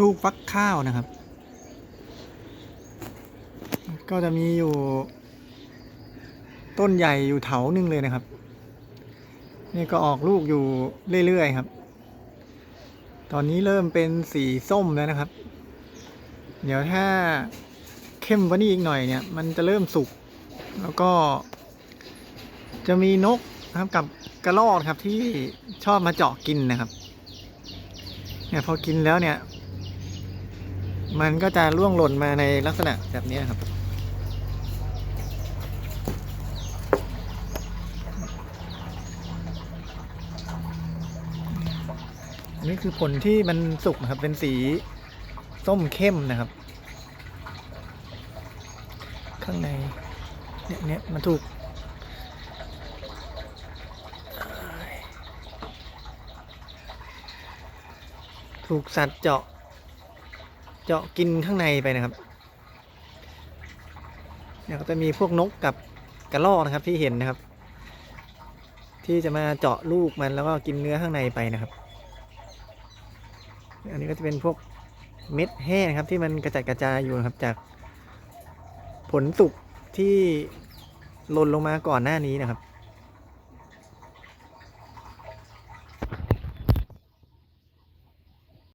ลูกฟักข้าวนะครับ ก็จะมีอยู่ ต้นใหญ่อยู่เถาหนึ่งเลยนะครับ นี่ก็ออกลูกอยู่เรื่อยๆครับ ตอนนี้เริ่มเป็นสีส้มแล้วนะครับ เดี๋ยวถ้าเข้มกว่านี้อีกหน่อยเนี่ย มันจะเริ่มสุก แล้วก็ จะมีนกนะครับกับกระรอกครับที่ชอบมาเจาะกินนะครับเนี่ยพอกินแล้วเนี่ย มันก็จะร่วงหล่นมาในลักษณะแบบนี้ครับนนี้คือผลที่มันสุกนะครับ เป็นสีส้มเข้มนะครับ ข้างใน เนี่ยเนี่ยมันถูกถูกสัตว์เจาะ เจาะกินข้างในไปนะครับเนี่ยก็จะมีพวกนกกับกระรอกนะครับที่เห็นนะครับ ที่จะมาเจาะลูกมันแล้วก็กินเนื้อข้างในไปนะครับ อันนี้ก็จะเป็นพวกเม็ดแห้งครับที่มันกระจัดกระจายอยู่นะครับจากผลสุกที่หล่นลงมาก่อนหน้านี้นะครับ